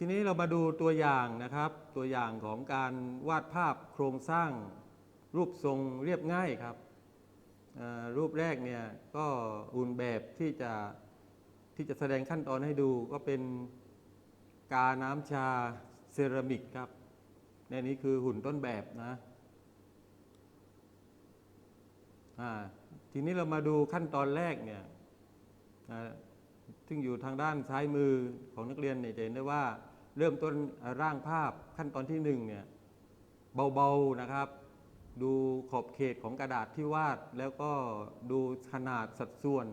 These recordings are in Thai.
ทีนี้เรามาดูตัวอย่างนะครับ ตัวอย่างของการวาดภาพโครงสร้างรูปทรงเรียบง่ายครับรูปแรกเนี่ยก็หุ่นแบบที่จะ ที่จะแสดงขั้นตอนให้ดูก็เป็นกาน้ำชาเซรามิกครับในนี้คือหุ่นต้นแบบนะทีนี้เรามาดูขั้นตอนแรกเนี่ยซึ่งอยู่ทางด้านซ้ายมือของนักเรียนเนี่ยจะเห็นได้ว่าเริ่มต้นร่างภาพขั้นตอนที่หนึ่งเนี่ยเบาๆนะครับ ดูขอบเขตของกระดาษที่วาด แล้วก็ดูขนาดสัดส่วน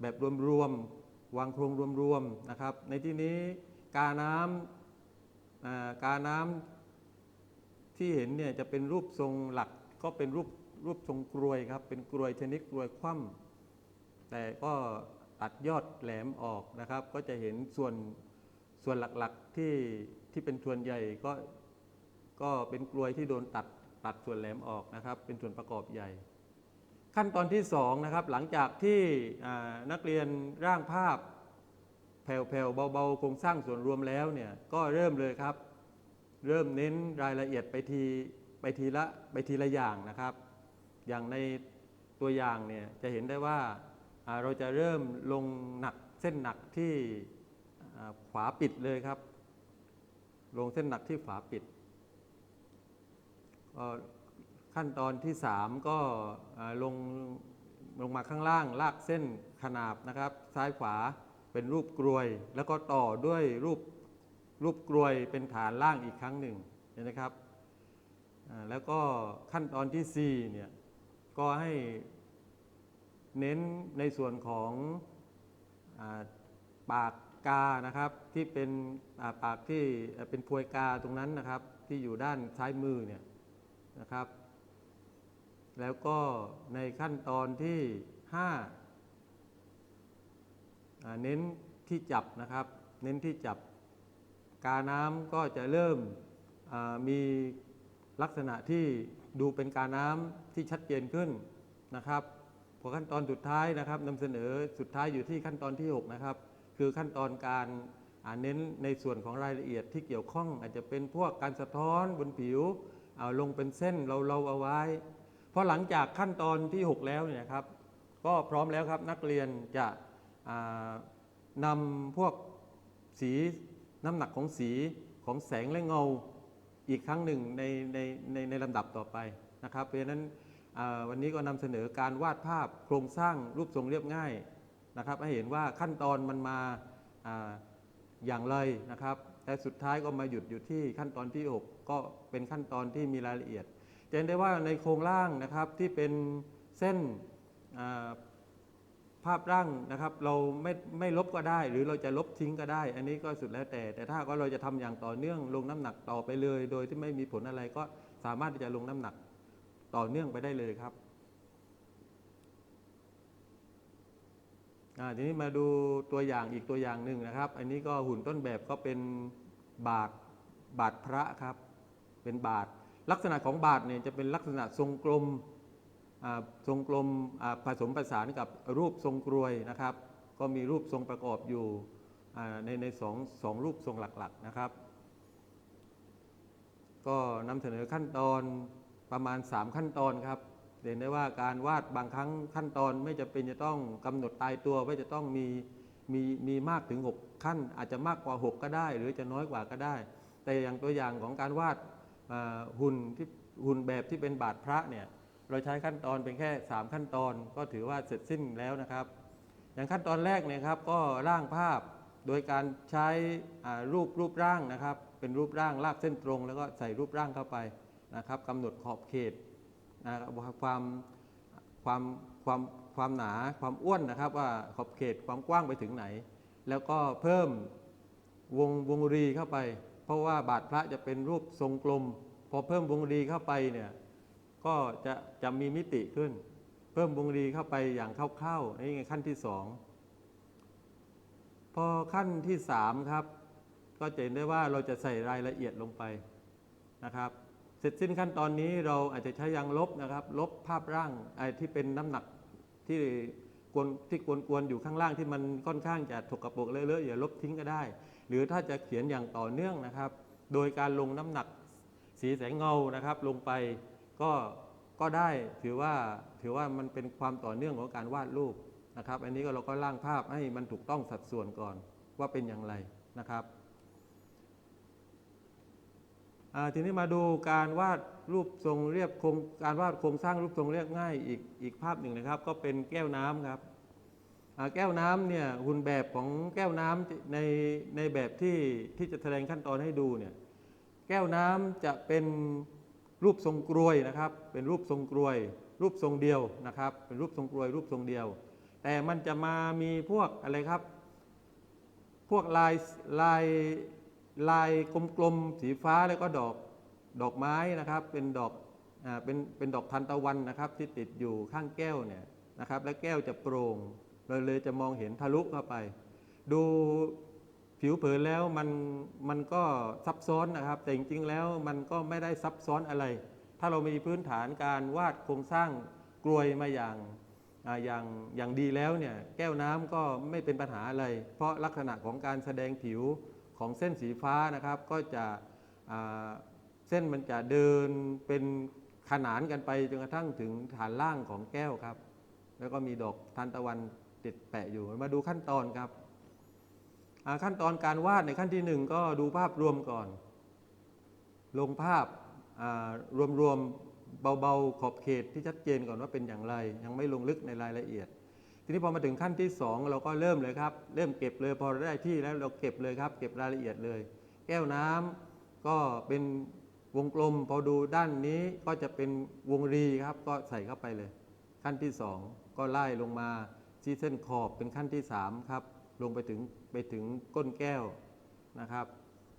แบบรวมๆ วางโครงรวมๆนะครับ ในที่นี้กาน้ำกาน้ำที่เห็นเนี่ยจะเป็นรูปทรงหลักก็เป็นรูปรูปทรงกรวยครับ เป็นกรวยชนิดกรวยคว่ำแต่ก็ตัดยอดแหลมออกนะครับ ก็จะเห็นส่วนส่วนหลักๆที่ที่เป็นส่วนใหญ่ก็ก็เป็นกลวยที่โดนตัดตัดส่วนแหลมออกนะครับ เป็นส่วนประกอบใหญ่ ขั้นตอนที่สองนะครับหลังจากที่นักเรียนร่างภาพแผ่วๆเบาๆโครงสร้างส่วนรวมแล้วเนี่ยก็เริ่มเลยครับ เริ่มเน้นรายละเอียดไปทีไปทีละไปทีละอย่างนะครับ อย่างในตัวอย่างเนี่ยจะเห็นได้ว่าเราจะเริ่มลงหนักเส้นหนักที่อ่าขวาปิดเลยครับ ลงเส้นหนักที่ฝาปิดก็ ขั้นตอนที่ 3 ก็ลงลงมาข้างล่างลากเส้นขนาบนะครับ ซ้ายขวาเป็นรูปกรวย แล้วก็ต่อด้วยรูปรูปกรวยเป็นฐานล่างอีกครั้งหนึ่งเห็นไหมครับแล้วก็ขั้นตอนที่4เนี่ยก็ให้เน้นในส่วนของอปากกานะครับที่เป็นปากที่เป็นพวยกาตรงนั้นนะครับ ที่อยู่ด้านซ้ายมือเนี่ยนะครับ แล้วก็ในขั้นตอนที่5อ่าเน้นที่จับนะครับ เน้นที่จับ กาน้ำก็จะเริ่มมีลักษณะที่ดูเป็นกาน้ำที่ชัดเจนขึ้นนะครับพอขั้นตอนสุดท้ายนะครับนำเสนอสุดท้ายอยู่ที่ขั้นตอนที่ 6 นะครับ คือขั้นตอนการเน้นในส่วนของรายละเอียดที่เกี่ยวข้อง อาจจะเป็นพวกการสะท้อนบนผิวเอาลงเป็นเส้นเราเราเอาไว้ พอหลังจากขั้นตอนที่ 6 แล้วเนี่ยครับ ก็พร้อมแล้วครับนักเรียนจะนำพวกสีน้ำหนักของสีของแสงและเงาอีกครั้งหนึ่งในในในในลำดับต่อไปนะครับ เพราะฉะนั้นวันนี้ก็นำเสนอการวาดภาพโครงสร้างรูปทรงเรียบง่ายนะครับให้เห็นว่าขั้นตอนมันมาอ่าอย่างไรนะครับ แต่สุดท้ายก็มาหยุดอยู่ที่ขั้นตอนที่ 6 ก็เป็นขั้นตอนที่มีรายละเอียด จะเห็นได้ว่าในโครงร่างนะครับที่เป็นเส้นภาพร่างนะครับเราไม่ไม่ลบก็ได้ หรือเราจะลบทิ้งก็ได้ อันนี้ก็สุดแล้วแต่ แต่ถ้าก็เราจะทำอย่างต่อเนื่องลงน้ำหนักต่อไปเลย โดยที่ไม่มีผลอะไรก็สามารถที่จะลงน้ำหนักต่อเนื่องไปได้เลยครับอ่าทีนี้มาดูตัวอย่างอีกตัวอย่างหนึ่งนะครับ อันนี้ก็หุ่นต้นแบบก็เป็นบาทบาทพระครับ เป็นบาท ลักษณะของบาทเนี่ยจะเป็นลักษณะทรงกลมทรงกลมผสมผสานกับรูปทรงกรวยนะครับ ก็มีรูปทรงประกอบอยู่ในในสองสองรูปทรงหลักๆนะครับ ก็นำเสนอขั้นตอนประมาณ 3 ขั้นตอนครับเห็นได้ว่าการวาดบางครั้งขั้นตอนไม่จะเป็นจะต้องกำหนดตายตัวว่าจะต้องมีมีมีมากถึง 6 ขั้น อาจจะมากกว่า 6 ก็ได้ หรือจะน้อยกว่าก็ได้ แต่อย่างตัวอย่างของการวาด หุ่นที่หุ่นแบบที่เป็นบาทพระเนี่ยเราใช้ขั้นตอนเป็นแค่ 3 ขั้นตอนก็ถือว่าเสร็จสิ้นแล้วนะครับ อย่างขั้นตอนแรกเนี่ยครับก็ร่างภาพโดยการใช้รูปรูปร่างนะครับ เป็นรูปร่างลากเส้นตรง แล้วก็ใส่รูปร่างเข้าไปนะครับกำหนดขอบเขตนะครับความความความความหนาความอ้วนนะครับ ว่าขอบเขตความกว้างไปถึงไหน แล้วก็เพิ่มวงวงรีเข้าไป เพราะว่าบาทพระจะเป็นรูปทรงกลม พอเพิ่มวงรีเข้าไปเนี่ยก็จะจะมีมิติขึ้น เพิ่มวงรีเข้าไปอย่างคร่าวๆนี่ไงขั้นที่สองพอขั้นที่สามครับ ก็จะเห็นได้ว่าเราจะใส่รายละเอียดลงไปนะครับ เสร็จสิ้นขั้นตอนนี้เราอาจจะใช้ยางลบนะครับ ลบภาพร่างไอ้ที่เป็นน้ำหนักที่กวนที่กวนๆอยู่ข้างล่างที่มันค่อนข้างจะถกกระปรกเลอะๆอย่าลบทิ้งก็ได้ หรือถ้าจะเขียนอย่างต่อเนื่องนะครับ โดยการลงน้ำหนักสีแสงเงานะครับ ลงไปก็ก็ได้ถือว่าถือว่ามันเป็นความต่อเนื่องของการวาดรูปนะครับ อันนี้ก็เราก็ร่างภาพให้มันถูกต้องสัดส่วนก่อนว่าเป็นอย่างไรนะครับทีนี้มาดูการวาดรูปทรงเรียบโครงการวาดโครงสร้างรูปทรงเรียบง่ายอีกอีกภาพหนึ่งนะครับ ก็เป็นแก้วน้ำครับ แก้วน้ำเนี่ยหุ่นแบบของแก้วน้ำในในแบบที่ที่จะแสดงขั้นตอนให้ดูเนี่ยแก้วน้ำจะเป็นรูปทรงกรวยนะครับ เป็นรูปทรงกรวย รูปทรงเดียวนะครับ เป็นรูปทรงกรวย รูปทรงเดียว แต่มันจะมามีพวกอะไรครับ พวกลายลายลายกลมๆสีฟ้าแล้วก็ดอกดอกไม้นะครับ เป็นดอกอ่าเป็นเป็นดอกทานตะวันนะครับ ที่ติดอยู่ข้างแก้วเนี่ยนะครับ และแก้วจะโปร่ง เราเลยจะมองเห็นทะลุเข้าไป ดูผิวเผินแล้วมันมันก็ซับซ้อนนะครับ แต่จริงๆแล้วมันก็ไม่ได้ซับซ้อนอะไร ถ้าเรามีพื้นฐานการวาดโครงสร้างกลวยมาอย่างอย่างอย่างดีแล้วเนี่ยแก้วน้ำก็ไม่เป็นปัญหาอะไร เพราะลักษณะของการแสดงผิวของเส้นสีฟ้านะครับ ก็จะเส้นมันจะเดินเป็นขนานกันไปจนกระทั่งถึงฐานล่างของแก้วครับ แล้วก็มีดอกทานตะวัน ติดแปะอยู่ มาดูขั้นตอนครับ ขั้นตอนการวาดในขั้นที่หนึ่งก็ดูภาพรวมก่อน ลงภาพรวมๆเบาๆ ขอบเขตที่ชัดเจนก่อนว่าเป็นอย่างไร ยังไม่ลงลึกในรายละเอียด ทีนี้พอมาถึงขั้นที่ 2 เราก็เริ่มเลยครับ เริ่มเก็บเลยพอได้ที่แล้วเราเก็บเลยครับ เก็บรายละเอียดเลย แก้วน้ำก็เป็นวงกลมพอดูด้านนี้ก็จะเป็นวงรีครับ ก็ใส่เข้าไปเลย ขั้นที่ 2 ก็ไล่ลงมา ที่เส้นขอบเป็นขั้นที่ 3 ครับ ลงไปถึงไปถึงก้นแก้วนะครับ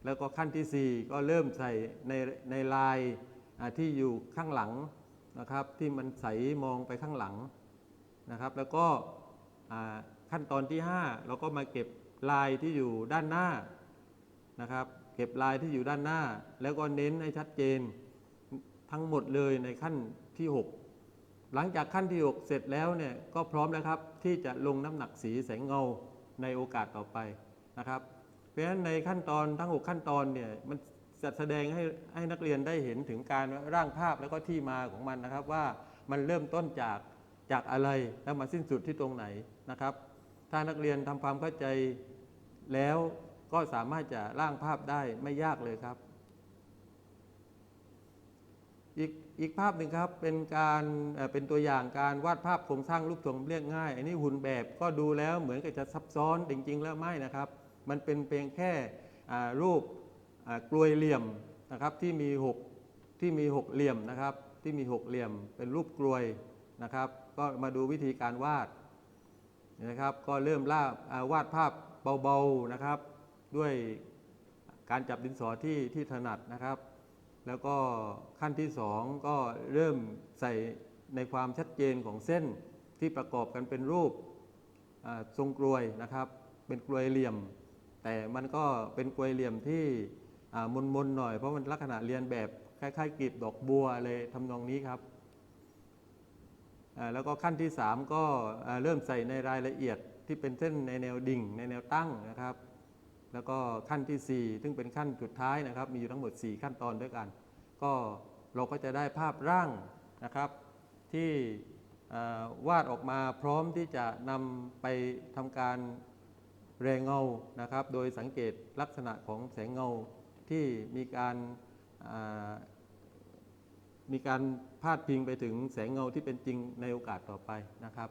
แล้วก็ขั้นทีสี่ 4 ก็เริ่มใส่ในในลายที่อยู่ข้างหลังนะครับ ที่มันใสมองไปข้างหลังนะครับ แล้วก็ขั้นตอนที่ 5 เราก็มาเก็บลายที่อยู่ด้านหน้านะครับ เก็บลายที่อยู่ด้านหน้า แล้วก็เน้นให้ชัดเจนทั้งหมดเลยในขั้นที่ 6 หลังจากขั้นที่ 6 เสร็จแล้วเนี่ยก็พร้อมแล้วครับที่จะลงน้ำหนักสีแสงเงาในโอกาสต่อไปนะครับ เพราะฉะนั้นในขั้นตอนทั้ง 6 ขั้นตอนเนี่ยมันจะแสดงให้ให้นักเรียนได้เห็นถึงการร่างภาพแล้วก็ที่มาของมันนะครับว่ามันเริ่มต้นจากจากอะไรแล้วมาสิ้นสุดที่ตรงไหนนะครับ ถ้านักเรียนทำความเข้าใจแล้วก็สามารถจะร่างภาพได้ไม่ยากเลยครับ อีกอีกภาพหนึ่งครับเป็นการเป็นตัวอย่างการวาดภาพโครงสร้างรูปทรงเรียกง่าย อันนี้หุ่นแบบก็ดูแล้วเหมือนกับจะซับซ้อนจริง ๆ แล้วไม่นะครับ มันเป็นเพียงแค่รูปกลวยเหลี่ยมนะครับที่มีหกที่มีหกเหลี่ยมนะครับ ที่มีหกเหลี่ยมเป็นรูปกลวยนะครับ ก็มาดูวิธีการวาดนะครับ ก็เริ่มล่าวาดภาพเบาๆนะครับ ด้วยการจับดินสอที่ที่ถนัดนะครับ แล้วก็ขั้นที่สองก็เริ่มใส่ในความชัดเจนของเส้นที่ประกอบกันเป็นรูปทรงกลวยนะครับ เป็นกลวยเหลี่ยม แต่มันก็เป็นกลวยเหลี่ยมที่อ่ามนๆหน่อยเพราะมันลักษณะเรียนแบบคล้ายๆกลีบดอกบัวเลยทำนองนี้ครับแล้วก็ขั้นที่ 3 ก็เริ่มใส่ในรายละเอียดที่เป็นเส้นในแนวดิ่งในแนวตั้งนะครับ แล้วก็ขั้นที่ 4 ซึ่งเป็นขั้นสุดท้ายนะครับ มีอยู่ทั้งหมด 4 ขั้นตอนด้วยกัน ก็เราก็จะได้ภาพร่างนะครับ ที่วาดออกมาพร้อมที่จะนำไปทำการแรงเงานะครับ โดยสังเกตลักษณะของแสงเงาที่มีการามีการพาดพิงไปถึงแสงเงาที่เป็นจริงในโอกาสต่อไปนะครับ